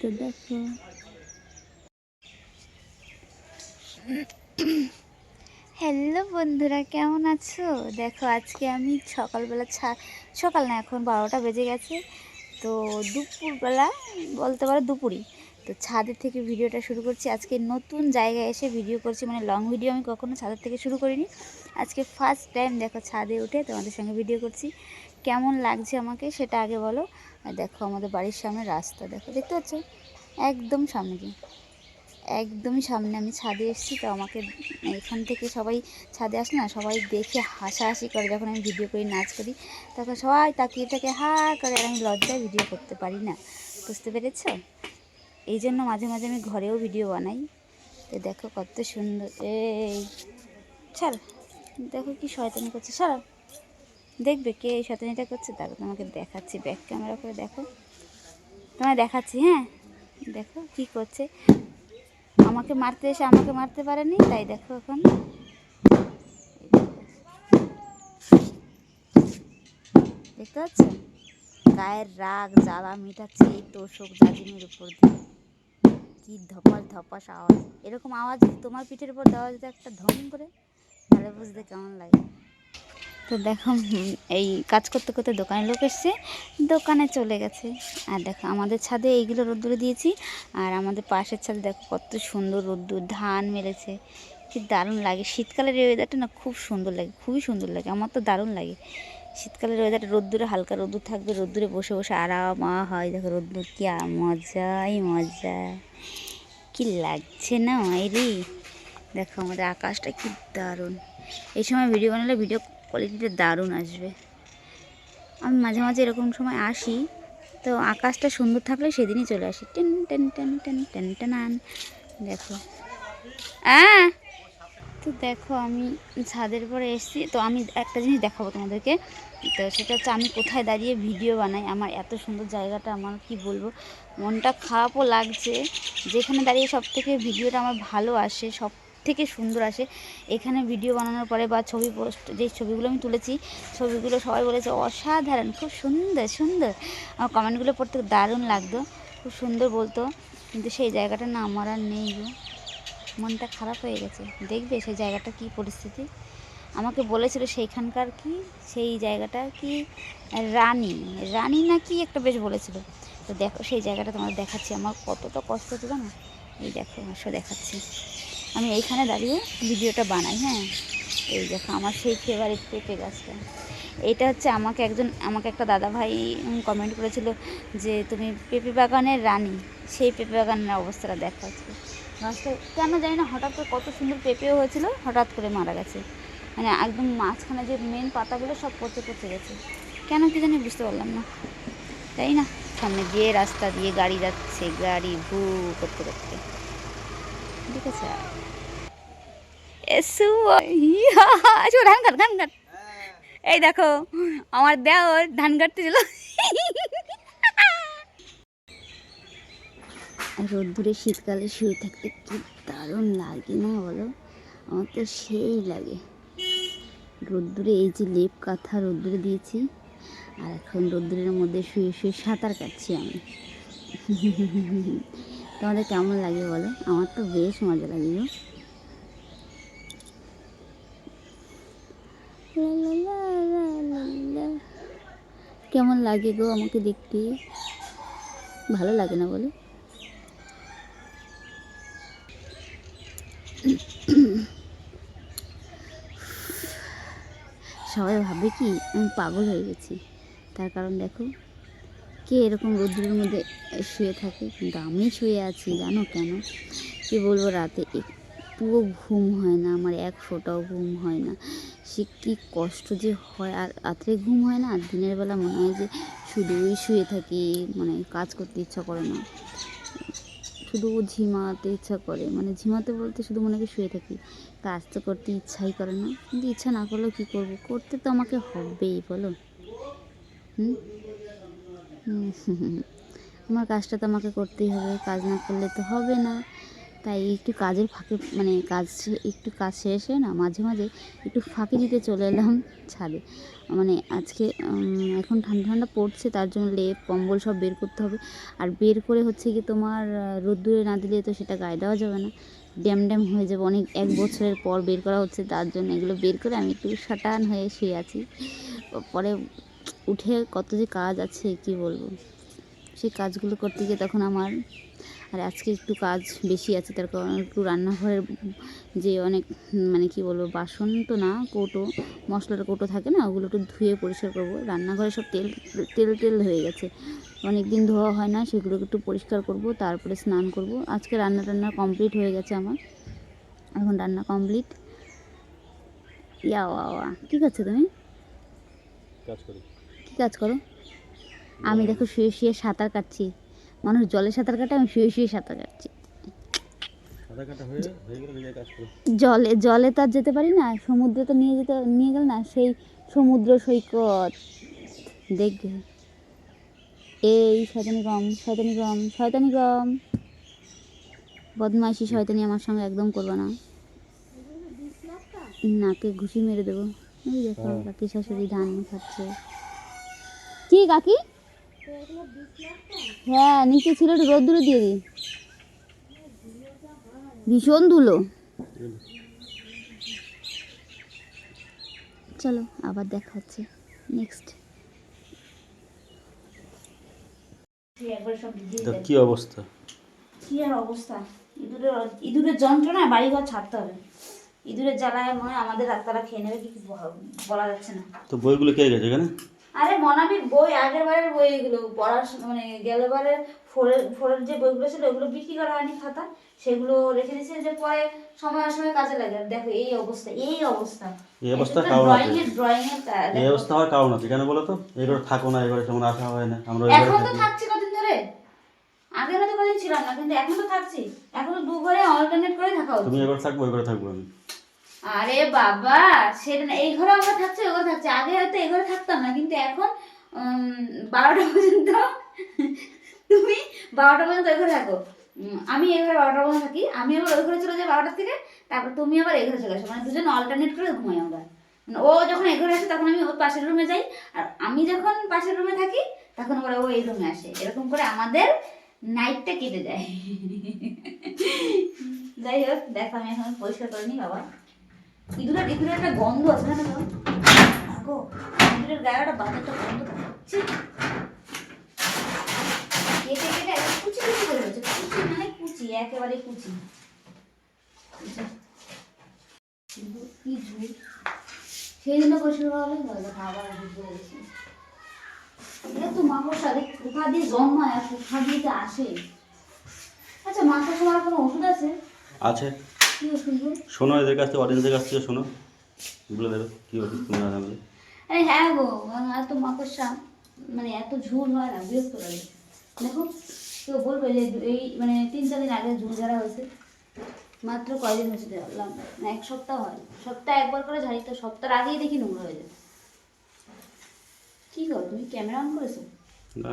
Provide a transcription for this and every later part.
তো দেখো। হ্যালো বন্ধুরা, কেমন আছো? দেখো, আজকে আমি সকালবেলা ছা, সকাল না, এখন বারোটা বেজে গেছে। তো দুপুরবেলা বলতে পারো দুপুরই। তো ছাদের থেকে ভিডিওটা শুরু করছি। আজকে নতুন জায়গায় এসে ভিডিও করছি। মানে লং ভিডিও আমি কখনো ছাদের থেকে শুরু করিনি। আজকে ফার্স্ট টাইম দেখো ছাদে উঠে তোমাদের সঙ্গে ভিডিও করছি। কেমন লাগছে আমাকে সেটা আগে বলো। আর দেখো আমাদের বাড়ির সামনে রাস্তা, দেখো, দেখতে পাচ্ছ? একদম সামনে একদমই সামনে, আমি ছাদে এসেছি, তো আমাকে এখান থেকে সবাই ছাদে আসে না, সবাই দেখে হাসাহাসি করে যখন আমি ভিডিও করি, নাচ করি, তখন সবাই তাকিয়ে থাকে, হা করে, আর আমি লজ্জায় ভিডিও করতে পারি না। বুঝতে পেরেছ? এই জন্য মাঝে মাঝে আমি ঘরেও ভিডিও বানাই। তো দেখো কত সুন্দর, এই, ছাড়, দেখো কি শয়তানি করছে সারা দেখবে কে এই শয়তানিটা করছে? তারপর তোমাকে দেখাচ্ছি ব্যাক ক্যামেরা করে দেখো। তোমায় দেখাচ্ছি হ্যাঁ? দেখো কি করছে। আমাকে মারতে এসে আমাকে মারতে পারেনি, তাই দেখো এখন। দেখতে পাচ্ছ? গায়ের রাগ, জ্বালা মিটাচ্ছে এই তোষক জাজিমের উপর দিয়ে। কি ধপাস ধপাস আওয়াজ। এরকম আওয়াজ তোমার পিঠের উপর দেওয়া যেত একটা ধম করে, তাহলে বুঝতে কেমন লাগে। তো দেখো এই কাজ করতে করতে দোকানে লোক এসছে, দোকানে চলে গেছে। আর দেখো, আমাদের ছাদে এইগুলো রোদ্দুরে দিয়েছি, আর আমাদের পাশের ছাদে দেখো কত সুন্দর রোদ্দুর, ধান মেরেছে কি দারুণ লাগে। শীতকালের এই ওয়েদারটা না খুব সুন্দর লাগে, খুবই সুন্দর লাগে, আমার তো দারুণ লাগে। শীতকালের ওয়েদারটা রোদ্দুরে হালকা রোদ্দুর থাকবে, রোদ্দুরে বসে বসে আরাম হয় দেখো রোদ্দুর, কি মজাই মজা। কি লাগছে না, মাইরি? দেখো আমাদের আকাশটা কি দারুণ। এই সময় ভিডিও বানালে ভিডিও কোয়ালিটিটা দারুণ আসবে। আমি মাঝে মাঝে এরকম সময় আসি, তো আকাশটা সুন্দর থাকলে সেদিনই চলে আসি। Ten ten ten ten ten, টেনান। দেখো। হ্যাঁ তো দেখো আমি ছাদের পরে এসেছি, তো আমি একটা জিনিস দেখাবো তোমাদেরকে। তো সেটা হচ্ছে আমি কোথায় দাঁড়িয়ে ভিডিও বানাই, আমার এত সুন্দর জায়গাটা, আমার কি বলব? মনটা খারাপও লাগছে। যেখানে দাঁড়িয়ে সব থেকে ভিডিওটা আমার ভালো আসে, সব থেকে সুন্দর আসে। এখানে ভিডিও বানানোর পরে বা ছবি পোস্ট যে ছবিগুলো আমি তুলেছি, ছবিগুলো সবাই বলেছে, অসাধারণ, খুব সুন্দর সুন্দর। আমার কমেন্টগুলো পড়তে দারুণ লাগতো, খুব সুন্দর বলতো। কিন্তু সেই জায়গাটা না আমার আর নেই গো। মনটা খারাপ হয়ে গেছে। দেখবে সেই জায়গাটা কি পরিস্থিতি? আমাকে বলেছিল সেইখানকার কি? সেই জায়গাটা কি? রানী। রানী না কি একটা বেশ বলেছিল। তো দেখো, সেই জায়গাটা তোমার দেখাচ্ছি। আমার কতটা কষ্ট ছিল না? এই দেখো, আসো দেখাচ্ছি। আমি এইখানে দাঁড়িয়ে ভিডিওটা বানাই হ্যাঁ? এই দেখো, আমার সেই ফেভারিট পেঁপে গাছটা। এইটা হচ্ছে আমাকে একজন, আমাকে একটা দাদা ভাই কমেন্ট করেছিল যে, তুমি পেঁপে বাগানের রানী, সেই পেঁপে বাগানের অবস্থাটা দেখা হচ্ছে গাছটা, কেন জানি না, হঠাৎ করে কত সুন্দর পেঁপেও হয়েছিল, হঠাৎ করে মারা গেছে। মানে একদম মাঝখানে যে মেন পাতাগুলো সব পচে পচে গেছে। কেন কি জানি বুঝতে পারলাম না। তাই না? সামনে দিয়ে রাস্তা দিয়ে গাড়ি যাচ্ছে, গাড়ি ভু করতে করতে। ঠিক আছে। এসু। ধান কাট ধান কাট। এই দেখো, আমার দেওর ধান কাটতে ছিল রোদ্দুরে শীতকালে শুয়ে থাকতে কি দারুণ লাগে না বলো? আমার তো সেই লাগে। রোদ্দুরে এই যে লেপ কাঁথা রোদ্দুরে দিয়েছি, আর এখন রোদ্দুরের মধ্যে শুয়ে শুয়ে সাঁতার কাটছি আমি। তোমাদের কেমন লাগে বলো? আমার তো বেশ মজা লাগে গো লা লা লা লা লা লা। কেমন লাগে গো আমাকে দেখতে? ভালো লাগে না বলো? সবাই ভাবে কি, আমি পাগল হয়ে গেছি। তার কারণ দেখো কে এরকম রোদ্রের মধ্যে শুয়ে থাকে? কিন্তু আমি শুয়ে আছি, জানো কেন? কি বলব, রাতে একটুও ঘুম হয় না, আমার এক ফোঁটাও ঘুম হয় না। সে কী কষ্ট যে হয়, আর রাত্রে ঘুম হয় না, আর দিনের বেলা মনে হয় যে শুধুই শুয়ে থাকি মানে কাজ করতে ইচ্ছা করে না। শুধু ঝিমাতে ইচ্ছা করে মানে ঝিমাতে বলতে শুধু মনে শুয়ে থাকি। কাজ তো করতে ইচ্ছাই করে না, কিন্তু ইচ্ছা না করলেও কী করব? করতে তো আমাকে হবেই, বলো। হুম। আমার কাজটা তো আমাকে করতেই হবে, কাজ না করলে তো হবে না। তাই একটু কাজের ফাঁকে মানে কাজ একটু কাজ শেষে না, মাঝে মাঝে একটু ফাঁকি দিতে চলে এলাম ছাদে। মানে আজকে এখন ঠান্ডা ঠান্ডা পড়ছে, তার জন্য লেপ, কম্বল সব বের করতে হবে। আর বের করে হচ্ছে কি তোমার রোদ্দুরে না দিলে তো সেটা গায়ে দেওয়া যাবে না। ড্যাম ড্যাম হয়ে যাবে, অনেক, এক বছরের পর বের করা হচ্ছে, তার জন্য এগুলো বের করে আমি একটু সাটান হয়ে শুয়ে আছি। পরে উঠে কত যে কাজ আছে, কি বলব? সেই কাজগুলো করতে গিয়ে তখন আমার, আর আজকে একটু কাজ বেশি আছে, তার কারণ একটু রান্নাঘরের যে অনেক মানে কি বলব, বাসন তো না, কৌটো, মশলার কৌটো থাকে না, ওগুলো একটু ধুয়ে পরিষ্কার করব। রান্নাঘরে সব তেল তেল তেল হয়ে গেছে। অনেক দিন ধোয়া হয় না সেগুলো একটু পরিষ্কার করব, তারপরে স্নান করব। আজকে রান্না টান্না কমপ্লিট হয়ে গেছে আমার। এখন রান্না কমপ্লিট। ইয়া ওয়া ওয়া কী করছ তুমি? কাজ করি। কাজ করো। আমি দেখো শুয়ে শুয়ে সাঁতার কাটছি। মানুষ জলে সাঁতার কাটে আমি শুয়ে শুয়ে সাঁতার কাটছি। হয়ে হয়ে জলে জলে তো আর যেতে পারি না সমুদ্রে তো নিয়ে যেতে নিয়ে গেল না সেই সমুদ্র সৈকত। দেখবে। এই শয়তানি কম শয়তানি কম শয়তানি কম বদমাইশি শয়তানি আমার সঙ্গে একদম করবে না। নাকে ঘুষি মেরে দেবো। এই দেখো হ্যাঁ। কাকি শাশুড়ি ধান খাচ্ছে। কি কাকি? হ্যাঁ নিচে ছিল একটু রোদ্দুরে দিয়ে দিই। ভীষণ ধুলো। চলো আবার দেখা হচ্ছে। নেক্সট কি অবস্থা? কি আর অবস্থা? ইঁদুরের ইঁদুরের যন্ত্রণা বাড়িঘর ছাড়তে হবে। ইঁদুরের জ্বালায় মনে হয় আমাদের রাস্তাটা খেয়ে নেবে কিছু বলা যাচ্ছে না। তো বইগুলো কে গেছে এখানে? আরে মনামির বই আগের বারের বই এগুলো পড়ার মানে গেল বারের ফোরের ফোরের যে বইগুলো ছিল ওগুলো বিক্রি করা হয়নি খাতা। সেগুলো রেখে দিয়েছে যে পরে সময় সময় কাজে লাগে। দেখো এই অবস্থা এই অবস্থা। এই অবস্থা কারণ আছে। ড্রয়িং এর ড্রয়িং এর এই অবস্থা হওয়ার কারণ আছে। কেন বলো তো? এগুলো থাকো না এবারে তেমন আসা হয় না। আমরা এখন তো থাকছি কদিন ধরে? আগে না তো কদিন ছিলাম না কিন্তু এখন তো থাকছি। এখন তো দু ঘরে অল্টারনেট করে থাকা তুমি উচিত। এবার থাকব এবারে থাকব আমি। আরে বাবা, সেটা না, এই ঘরে আমরা থাকছি ওই ঘরে থাকছি। আগে হয়তো এই ঘরে থাকতাম না, কিন্তু এখন বারোটা পর্যন্ত, তুমি বারোটা পর্যন্ত ওই ঘরে থাকো। আমি এই ঘরে বারোটা পর্যন্ত থাকি, আমি আবার ওই ঘরে চলে যাই বারোটার থেকে, তারপর তুমি আবার এই ঘরে চলে আসো। মানে দুজন অল্টারনেট করে ঘুমাই আমরা। মানে ও যখন এই ঘরে আসে, তখন আমি ওর পাশের রুমে যাই, আর আমি যখন পাশের রুমে থাকি, তখন আবার ও এই রুমে আসে। এরকম করে আমাদের নাইটটা কেটে যায়। যাই হোক, দেখো, আমি এখন পরিষ্কার করে নিই, বাবা। ইঁদুরের ইঁদুরের একটা গন্ধ আছে না আগো ইঁদুরের গায়ে একটা বাজে একটা গন্ধ থাকে ছি। কেটে কেটে কুচি কুচি করে রয়েছে কুচি মানে কুচি একেবারে কুচি। যা। ইঁদুর, কি ঝুল সেই জন্য পরিষ্কার করা হলে ভালো দেখো আবার ইঁদুর চলে গেছে এটা তো মাকড়সা দেখ কোথা দিয়ে জন্মায় আর কোথা দিয়ে আসে? আচ্ছা মাকড়সা মারার কোনো ওষুধ আছে? আছে? শোনো এদের কাছ থেকে অডিয়েন্সের কাছ থেকে শোনো। বলে দেবে কি ওষুধ তুমি না। জানলে আরে হ্যাঁ গো এত মাকড়সা মানে এত ঝুল হয় না বিরক্ত লাগে। দেখো কেউ বলবে যে এই মানে তিন চার দিন আগে ঝুল ঝাড়া হয়েছে। মাত্র কয়দিন হয়েছে দেখলাম। না এক সপ্তাহ হয়। সপ্তাহে একবার করে ঝাড়ি তো সপ্তাহ আগেই দেখি নোংরা হয়ে যায়। কি করো তুমি ক্যামেরা অন করেছ? না।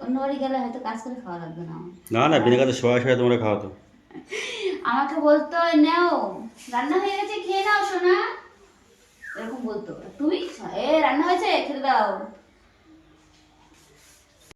অন্য বাড়ি গেলে হয়তো কাজ করে খাওয়া লাগবে না না না বিনা কাজে শোয়া শোয়া তোমরা খাওয়াতো আমাকে বলতো নাও রান্না হয়ে গেছে খেয়ে নাও সোনা। এরকম বলতো। তুমি? এ রান্না হয়েছে খেতে দাও।